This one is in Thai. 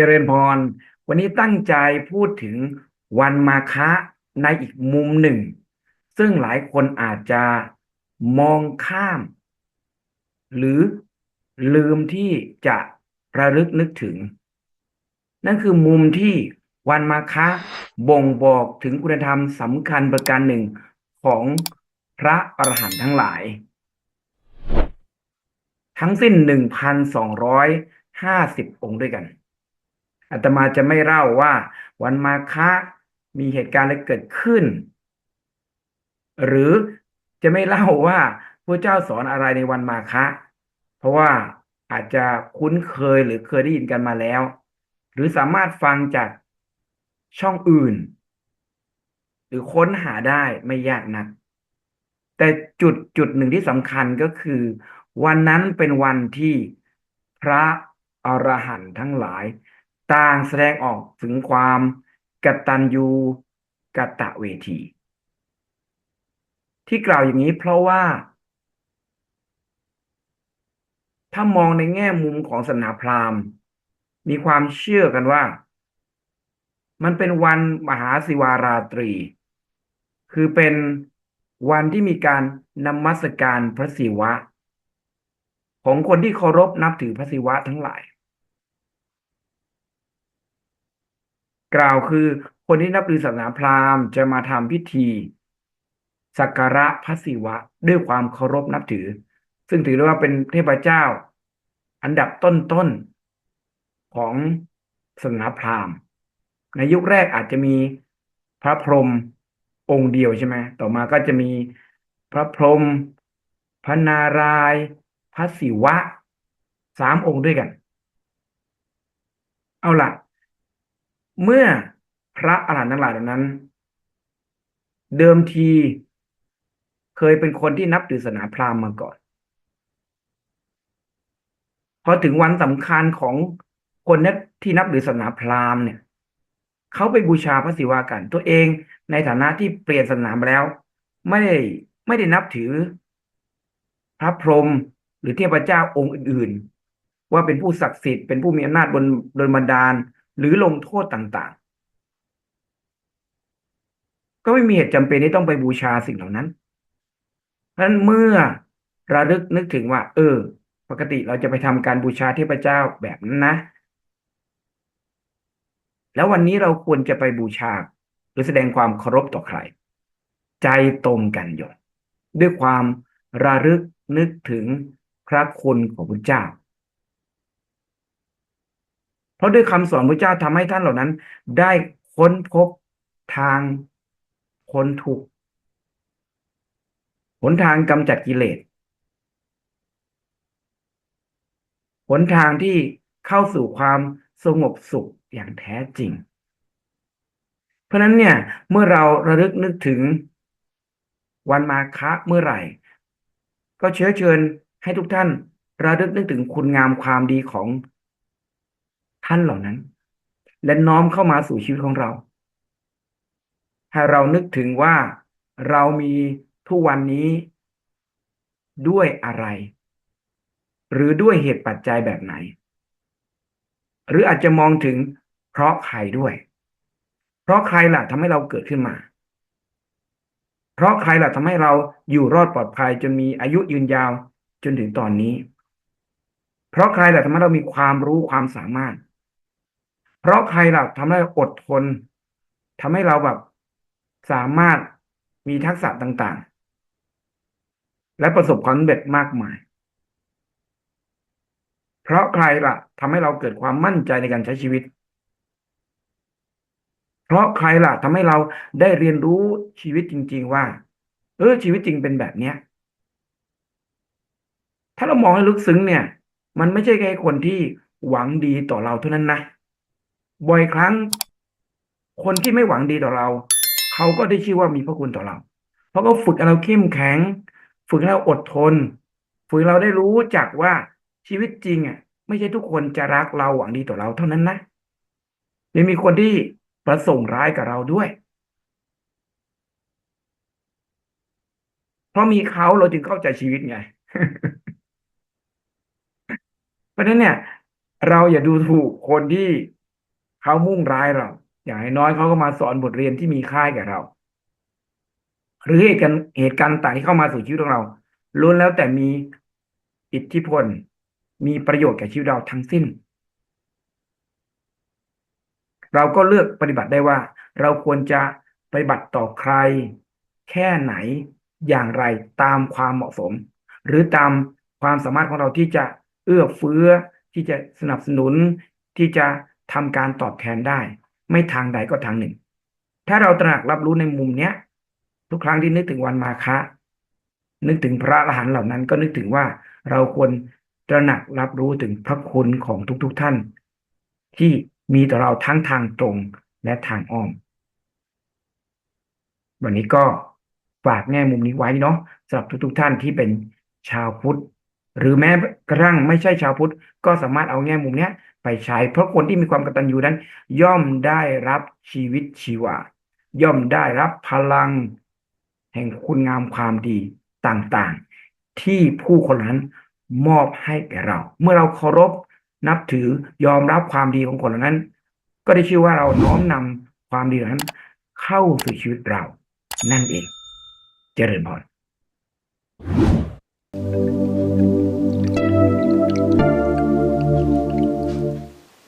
เจริญพร วันนี้ตั้งใจพูดถึงวันมาฆะในอีกมุมหนึ่ง ซึ่งหลายคนอาจจะมองข้าม หรือลืมที่จะระลึกนึกถึง นั่นคือมุมที่วันมาฆะบ่งบอกถึงคุณธรรมสำคัญประการหนึ่งของพระอรหันต์ทั้งหลาย ทั้งสิ้นหนึ่งพันสองร้อยห้าสิบองค์ด้วยกัน อาตมาจะไม่เล่าว่า วันมาฆะมีเหตุการณ์อะไรเกิดขึ้น หรือจะไม่เล่าว่าพระเจ้าสอนอะไรในวันมาฆะเพราะว่าอาจจะคุ้นเคยหรือเคยได้ยินกันมาแล้ว หรือสามารถฟังจากช่องอื่น หรือค้นหาได้ไม่ยากนัก แต่จุดจุดหนึ่งที่สำคัญก็คือ วันนั้นเป็นวันที่พระอรหันต์ทั้งหลาย ต่างแสดงออกถึงความกตัญญูกตะเวที ที่กล่าวอย่างนี้เพราะว่า ถ้ามองในแง่มุมของศาสนาพราหมณ์ มีความเชื่อกันว่า มันเป็นวันมหาศิวาราตรี คือเป็นวันที่มีการนมัสการพระศิวะ ของคนที่เคารพนับถือพระศิวะทั้งหลาย กล่าวคือคนที่นับถือศาสนาพราหมณ์จะมาทำพิธีสักการะพระศิวะ ด้วยความเคารพนับถือ ซึ่งถือได้ว่าเป็นเทพเจ้า อันดับต้นๆของศาสนาพราหมณ์ ในยุคแรกอาจจะมีพระพรหมองค์เดียวใช่ไหมต่อมาก็จะมีพระพรหมพระนารายณ์พระศิวะสามองค์ด้วยกัน เอาล่ะ เมื่อพระอรหันต์ทั้งหลายเหล่านั้น เดิมทีเคยเป็นคนที่นับถือศาสนาพราหมณ์มาก่อน พอถึงวันสำคัญของคนนับที่นับถือศาสนาพราหมณ์เนี่ยเขาไปบูชาพระศิวะกัน ตัวเองในฐานะที่เปลี่ยนศาสนามาแล้ว ไม่ได้ไม่ได้นับถือ พระพรหมหรือเทพเจ้าองค์อื่น ๆ ว่าเป็นผู้ศักดิ์สิทธิ์เป็นผู้มีอำนาจบนโดนบันดาล หรือลงโทษต่างๆ ก็ไม่มีเหตุจำเป็นที่ต้องไปบูชาสิ่งเหล่านั้นเพราะฉะนั้นเมื่อระลึกนึกถึงว่า เออ ปกติเราจะไปทำการบูชาเทพเจ้าแบบนั้นนะ แล้ววันนี้เราควรจะไปบูชา หรือแสดงความเคารพต่อใคร ใจตรงกันอยู่ด้วยความระลึกนึกถึงพระคุณของพระเจ้า เพราะด้วยคำสอนพระเจ้าทำให้ท่านเหล่านั้น ได้ค้นพบทางพ้นทุกหนทางกำจัดกิเลสหนทางที่เข้าสู่ความสงบสุขอย่างแท้จริง เพราะนั้นเนี่ยเมื่อเราระลึกนึกถึงวันมาฆะเมื่อไหร่ ก็เชื้อเชิญให้ทุกท่านระลึกนึกถึงคุณงามความดีของ ท่านเหล่านั้น และน้อมเข้ามาสู่ชีวิตของเรา ให้เรานึกถึงว่าเรามีทุกวันนี้ด้วยอะไร หรือด้วยเหตุปัจจัยแบบไหน หรืออาจจะมองถึงเพราะใครด้วย เพราะใครล่ะทำให้เราเกิดขึ้นมา เพราะใครล่ะทำให้เราอยู่รอดปลอดภัยจนมีอายุยืนยาวจนถึงตอนนี้ เพราะใครล่ะทำให้เรามีความรู้ความสามารถ ราะใครล่ะทำให้อดทนทำให้เราแบบสามารถมีทักษะต่างๆ และประสบความสำเร็จมากมาย เพราะใครล่ะทำให้เราเกิดความมั่นใจในการใช้ชีวิต เพราะใครล่ะทำให้เราได้เรียนรู้ชีวิตจริง ๆ ว่า เออชีวิตจริงเป็นแบบเนี้ย ถ้าเรามองให้ลึกซึ้งเนี่ย มันไม่ใช่แค่คนที่หวังดีต่อเราเท่านั้นนะ บ่อยครั้ง คนที่ไม่หวังดีต่อเรา เขาก็ได้ชื่อว่ามีพระคุณต่อเรา เพราะเขาฝึกเราเข้มแข็ง ฝึกเราอดทน ฝึกเราได้รู้จักว่าชีวิตจริงอะ ไม่ใช่ทุกคนจะรักเราหวังดีต่อเราเท่านั้นนะยังมีคนที่ประสงค์ร้ายกับเราด้วย เพราะมีเขาเราจึงเข้าใจชีวิตไง เพราะฉะนั้นเนี่ย เราอย่าดูถูกคนที่ เขามุ่งร้ายเรา อย่างน้อยเขาก็มาสอนบทเรียนที่มีค่าแก่เรา หรือเหตุการณ์เหตุการณ์ต่างที่เข้ามาสู่ชีวิตของเราล้วนแล้วแต่มีอิทธิพล มีประโยชน์แก่ชีวิตเราทั้งสิ้น เราก็เลือกปฏิบัติได้ว่า เราควรจะปฏิบัติต่อใคร แค่ไหนอย่างไรตามความเหมาะสม หรือตามความสามารถของเราที่จะเอื้อเฟื้อที่จะสนับสนุนที่จะ ทำการตอบแทนได้ ไม่ทางใดก็ทางหนึ่ง ถ้าเราตระหนักรับรู้ในมุมเนี้ย ทุกครั้งที่นึกถึงวันมาฆะนึกถึงพระอรหันต์เหล่านั้น ก็นึกถึงว่าเราควรตระหนักรับรู้ถึงพระคุณของทุกๆทท่าน ที่มีต่อเราทั้งทางตรงและทางอ้อม วันนี้ก็ฝากแง่มุมนี้ไว้เนาะสำหรับทุก ๆทท่านที่เป็นชาวพุทธ หรือแม้กระทั่งไม่ใช่ชาวพุทธ ก็สามารถเอาแง่มุมเนี้ย ไปใช้ เพราะคนที่มีความกตัญญูนั้น ย่อมได้รับชีวิตชีวา ย่อมได้รับพลัง แห่งคุณงามความดีต่างๆ ที่ผู้คนนั้นมอบให้แก่เรา เมื่อเราเคารพนับถือยอมรับความดีของคนเหล่านั้น ก็ได้ชื่อว่าเราน้อมนำความดีเหล่านั้น เข้าสู่ชีวิตเรา นั่นเอง เจริญพร